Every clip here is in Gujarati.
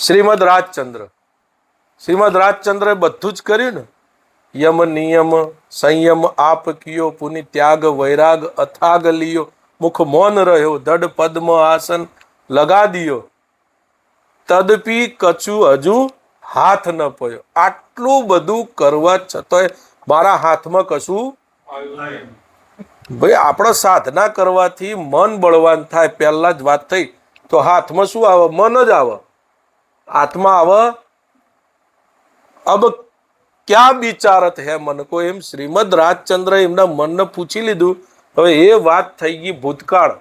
શ્રીમદ રાજચંદ્ર. શ્રીમદ રાજચંદ્રએ બધું જ કર્યું ને. યમ નિયમ, સંયમ, આપ કિયો, પુનિ ત્યાગ, વૈરાગ, અથાગ લિયો, મુખ મૌન રહ્યો દડ પદ્મ આસન લગા દિયો. તદપી કચુ હજુ હાથ ન પયો. આટલું બધું કરવા છતાંય મારા હાથમાં કશું ભાઈ, આપણે સાધના કરવાથી મન બળવાન થાય, પહેલા જ વાત થઈ. તો હાથમાં શું આવે? મન જ આવે. હાથમાં આવ અબ ક્યાં બિચારત હે મન કો એમ શ્રીમદ રાજચંદ્ર એમના મનને પૂછી લીધું. હવે એ વાત થઈ ગઈ ભૂતકાળ.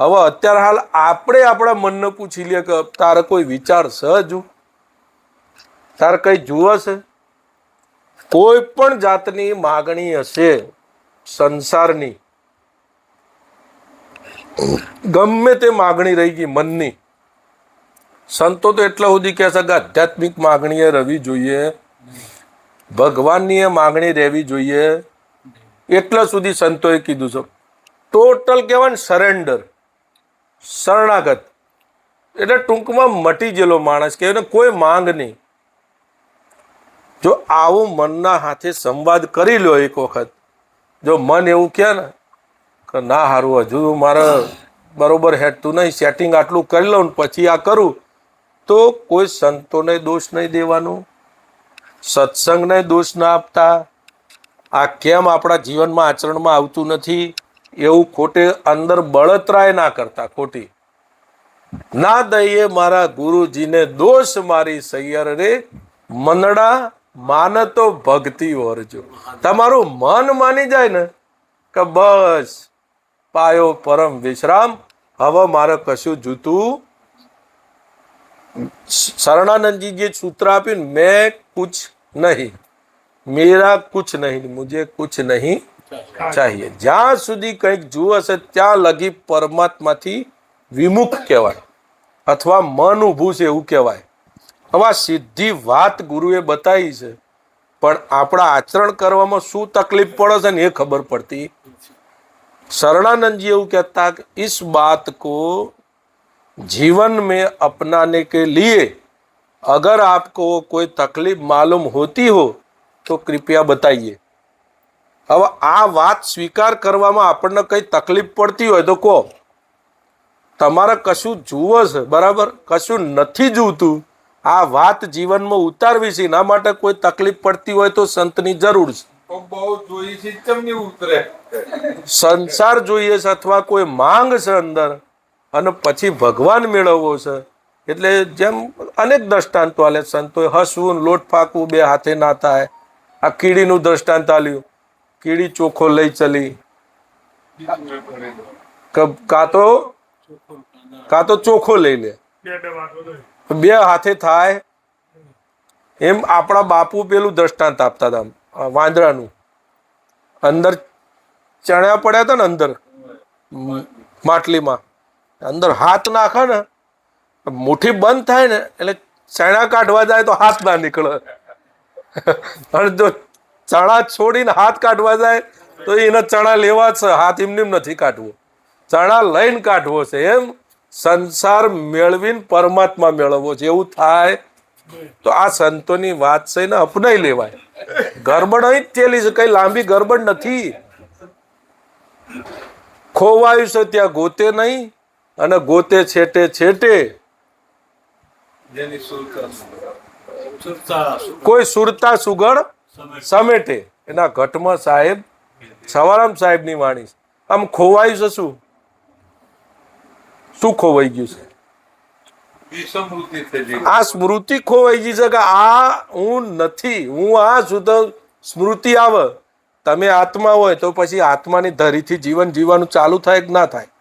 હવે અત્યારે હાલ આપણે આપણા મનને પૂછી લઈએ કે તારે કોઈ વિચાર સહજુ તારે કઈ જુએ છે? કોઈ પણ જાતની માગણી હશે સંસારની. ગમે તે માગણી રહી ગઈ મનની. સંતો તો એટલા સુધી કહે છે કે આધ્યાત્મિક માગણીએ રહેવી જોઈએ. ભગવાનની માગણી રહેવી જોઈએ. એટલા સુધી સંતોએ કીધું છે. ટોટલ કહેવાય ને સરેન્ડર શરણાગત. એટલે ટૂંકમાં મટી ગયેલો માણસ કહેવાય ને કોઈ માંગ નહીં. જો આવું મનના હાથે સંવાદ કરી લો એક વખત, જો મન એવું કહે ને કે ના હારું, હજુ મારે બરોબર હેઠતું નહીં સેટિંગ આટલું કરી લઉં પછી આ કરું તો કોઈ સંતોને દોષ નહીં દેવાનો, સત્સંગને દોષ ના આપતા. આ કેમ આપણા જીવનમાં આચરણમાં આવતું નથી? એવું ખોટે અંદર બળતરાય ના કરતા, ખોટી. ના દઈએ મારા ગુરુજીને દોષ મારી સૈયર રે, મનડા માનતો ભક્તિ વરજો તમારું મન માની જાય ને, કે બસ, પાયો પરમ વિશ્રામ. હવે મારે કશું જૂતું શરણાનંદજી જે સૂત્ર આપ્યું ને, મેં કુછ નહીં. મેરા કુછ નહીં, મુજે કુછ નહીં ચાહીએ. જ્યાં સુધી કંઈક જુઓ હશે, ત્યાં લગી પરમાત્માથી વિમુખ કહેવાય. અથવા મન ઊભું છે એવું કહેવાય. હવે આ સીધી વાત ગુરુએ બતાવી છે. પણ આપણા આચરણ કરવામાં શું તકલીફ પડે છે ને એ ખબર પડતી. શરણાનંદજી એવું કહેતા કે, ઈસ બાત કો जीवन में अपनाने के लिए अगर आपको कोई तकलीफ मालूम होती हो तो कृपया बताइए હવે આ વાત સ્વીકાર કરવામાં આપણને કઈ તકલીફ પડતી હોય તો કહો તમારે કશું જુઓ છે બરાબર કશું નથી જોતું આ વાત જીવનમાં ઉતારવી છે એના માટે કોઈ તકલીફ પડતી હોય તો સંતની જરૂર છે પણ બહુ જોઈ છે ચમની ઉતરે સંસાર જોઈએ છે અથવા કોઈ માંગ છે અંદર અને પછી ભગવાન મેળવવો છે. એટલે જેમ અનેક દ્રષ્ટાંતો આલે સંતોએ હસવું લોટ ફાંકવું બે હાથે ના થાય. આ કીડીનું દ્રષ્ટાંત આલ્યું. કીડી ચોખ્ખો લઈ ચલી. ક- તો કાં તો ચોખ્ખો લઈ લે. બે હાથે થાય. એમ આપણા બાપુ પેલું દ્રષ્ટાંત આપતા હતા વાંદરાનું. અંદર ચણ્યા પડ્યા હતા ને અંદર. માટલીમાં. અંદર હાથ નાખે ને, મુઠ્ઠી બંધ થાય ને, એટલે ચણા કાઢવા જાય તો હાથ ના નીકળે. અને જો ચણા છોડીને હાથ કાઢવા જાય તો એને ચણા લેવા છે. હાથ એમને એમ નથી કાઢવો. ચણા લઈને કાઢવો છે એમ સંસાર મેળવીને પરમાત્મા મેળવવો છે. એવું થાય તો આ સંતોની વાત છે ને અપનાઈ લેવાય. ગરબડ અહીં જ થયેલી છે. કઈ લાંબી ગરબડ નથી. ખોવાયું છે ત્યાં ગોતે નહીં. અને ગોતે છેટે છેટે કોઈ સુરતા સુગળ સમેટે. એના ઘટમાં સાહેબ સવારામ સાહેબની વાણી આમ ખોવાયું છે શું? શું ખોવાઈ ગયું છે? આ સ્મૃતિ ખોવાઈ ગઈ છે કે આ હું નથી હું આ છું સ્મૃતિ આવે. તમે આત્મા હોય તો પછી આત્માની ધરીથી જીવન જીવવાનું ચાલુ થાય કે ના થાય?